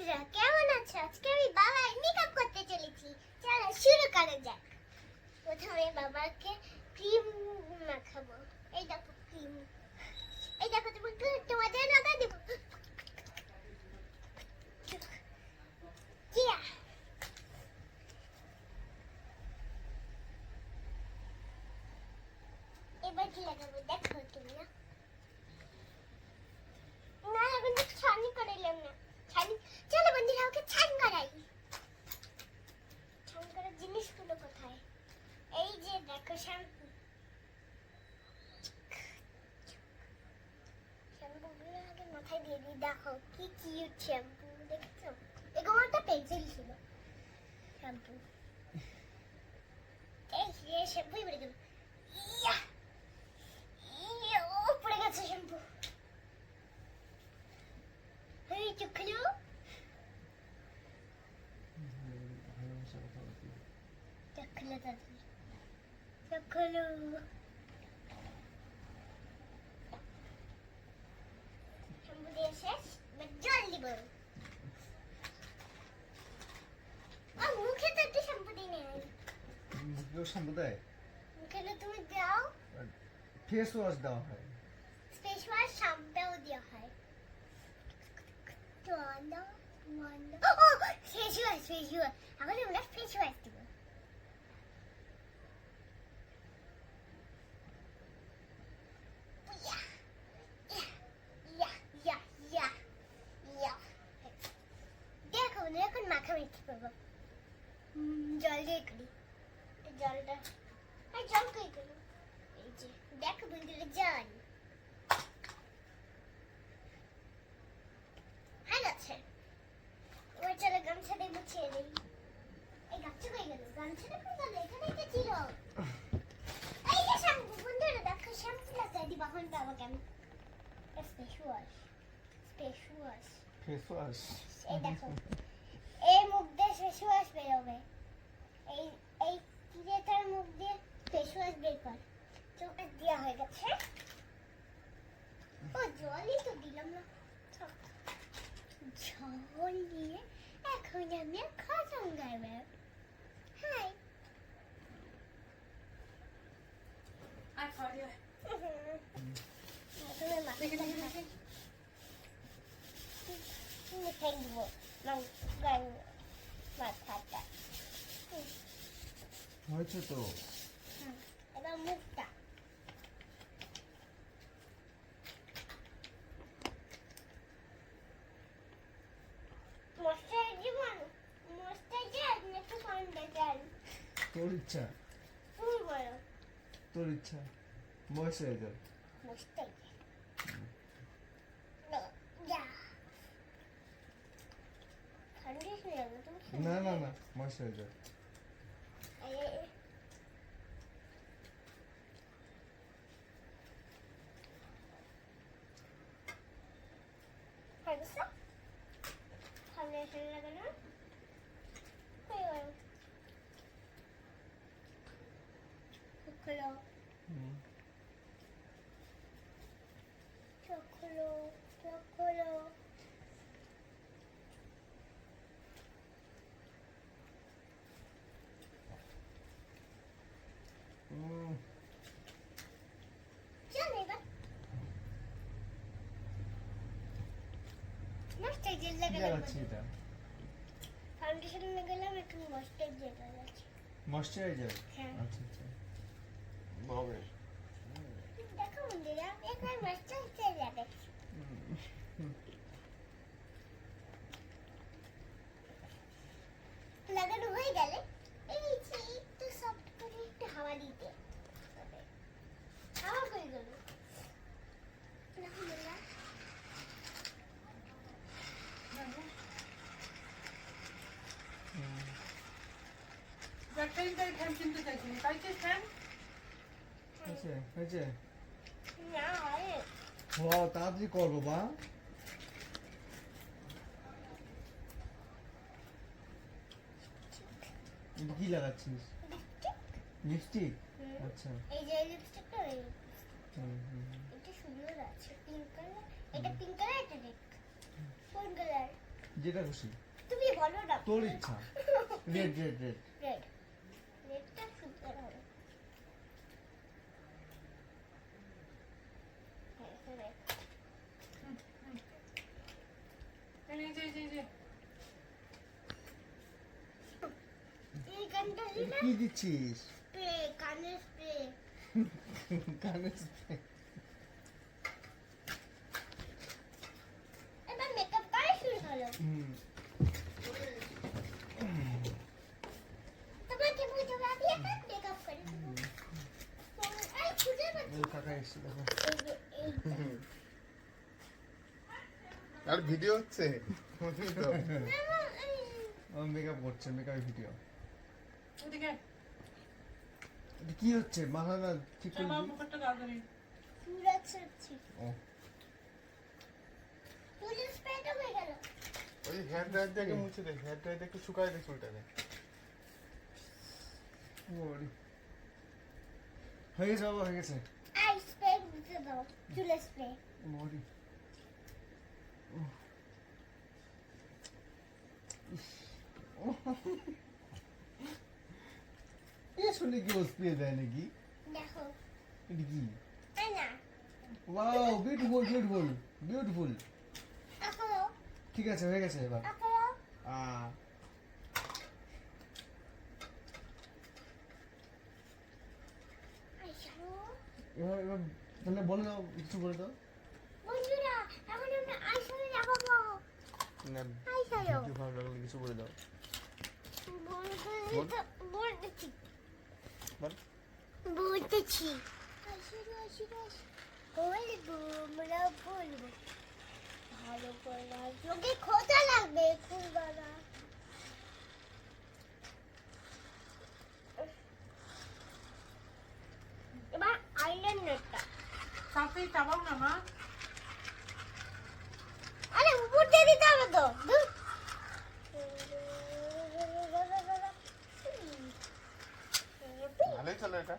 বন্ধুরা, কেমন আছো? আজকে আমি বাবার মেকআপ করতে চলেছি। চলো শুরু করা যাক। প্রথমে বাবাকে ক্রিম মাখাবো। এই দেখো ক্রিম এই দেখো, তোমাকে তোমাদের লাগা দেবো কিয়া এবার কি লাগাবো দেখো তুমি না না এখন তো ছানি করাইলাম না ছানি চলো বন্ধুরা ওকে ছান করাই ছান করার জিনিসগুলো কোথায় এই যে দেখো শ্যাম্পু শ্যাম্পুগুলো আগে মাথায় দিয়ে দিই দেখো কি কিউট শ্যাম্পু দেখছ? এরকম একটা পেন্সিল ছিল। শ্যাম্পু এই যে শ্যাম্পুই পড়ে গেল ইয়া! ইয়া, ও পড়ে গেছে শ্যাম্পু এই চোখগুলো চোখগুলো তাড়াতাড়ি। চোখগুলো শ্যাম্পু দিয়ে শেষ এবার জল দিব আর মুখে তো একটু শ্যাম্পু দিই নেই মুখেও শ্যাম্পু দেয় তো তুমি দাও। ফেস ওয়াশ দেওয়া হয়। ফেস ওয়াশ শ্যাম্পুও দেওয়া হয়। ওয়ান্ডা ও ফেস ওয়াশ ফেস ওয়াশ এখন আমরা ফেস ওয়াশ দিব ইয়া ইয়া ইয়া ইয়া ইয়া দেখো না এখন মাখামাখি করব হুম, জল দিয়ে করি এই জলটা আর জল কই করি এই যে দেখো বন্ধুরা জল হয়ে গেছে এবার চলো গামছাটা মুছিয়ে দিই এই গামছা কই গেল গামছাটা কই গেল এখানেই তো ছিল এই যে শ্যাম্পু বন্ধুরা দেখো শ্যাম্পু লাগাই দিবা এখন বাবাকে আমি স্পেশ ওয়াশ স্পেশ ওয়াশ ফেস ওয়াশ এই দেখো এই মুখ দিয়ে ফেস ওয়াশ বেরোবে এই এই ক্রিয়েটার মুখ দিয়ে ফেস ওয়াশ বের কর চোখে দেওয়া হয়ে গেছে ও জলই তো দিলাম না। জল দিয়ে এখন আমি খতম করব হাই 変にもなんかまあ買ったうんもうちょっとうんやばむったもうスタジオもうスタジオねそこんだじゃん取れちゃうそうだよ取れちゃうもう一人だもう一人 না না না বয়স হয়ে যাবে এই- হয়েছে? ফাউন্ডেশন লাগানো হয়ে গেল। চোখ খোলো, হুম। চোখ খোলো, চোখ খোলো। উম, চল এবার। মস্টাইজার কি লাগালাম এটা? ফাউন্ডেশন লাগালাম এখন মস্টাইজার লাগাচ্ছি ময়শ্চারাইজার? হ্যাঁ। আচ্ছা আচ্ছা। বাবা দেখো মস্টাইজার লাগাচ্ছি লাগানো হয়ে গেলে এই যে একটু সফট করে একটু হাওয়া দিতে হবে। হাওয়া হয়ে গেল দেখো বন্ধুরা, তাই ফ্যান কিনতে তাই কি ফ্যান হয়েছে হয়েছে। না হয় ও তাড়াতাড়ি করব বা। কি লাগাচ্ছিস? লিপস্টিক আচ্ছা। এই যে লিপস্টিকটা। এটা সুন্দর আছে পিঙ্ক কালার এটা পিঙ্ক কালার এটা রেড কোন কালার যেটা খুশি। তুমি বলো না। তোর ইচ্ছা। রেড রেড রেড রেড রেডটা সুন্দর হবে হ্যাঁ, হ্যাঁ, red। এই যে এই যে, এই যে এই গানটা দিলে কি দিচ্ছিস? Spray spray. কানে spray। এবার মেকআপ করা শুরু করো। হুম। তোমাকে বুঝে ভাবি এখন মেকআপ করে। দেবো কাকা এসছে দেখো। আর ভিডিও হচ্ছে? মেকআপ করছে মেকআপ ভিডিও কি হচ্ছে? মাথা না ঠিক করে চুল ও। হয়ে ওই হেয়ার ড্রায়ার দিয়ে মুছে দে হেয়ার ড্রায়ার একটু শুকায় দে চুলটা দে ওরে। হয়ে গেছে বাবা হয়ে গেছে। আই স্প্রে দিতে দাও চুলের স্প্রে মরি এ শুনে কি স্প্রে দেয় নাকি? দেখো। এটা কি? ওয়াও বিউটিফুল বিউটিফুল বিউটিফুল ঠিক আছে হয়ে গেছে এবার। এবার এবার তাহলে বলে দাও কিছু বলে দাও। এখন না ভিডিও ভালো লাগলে কিছু বলে দাও। বলতেছি। বল। বলতেছি। আইসলো আইসলো বলব আমরা বলব। ভালো করে চোখে খোঁজা লাগবে খুলবা না এবার আইল্যান্ডারটা। সাথেই চাবাও না মা আরে উপর দিয়ে দিতে হবে তো। ভালোই চলো এটা।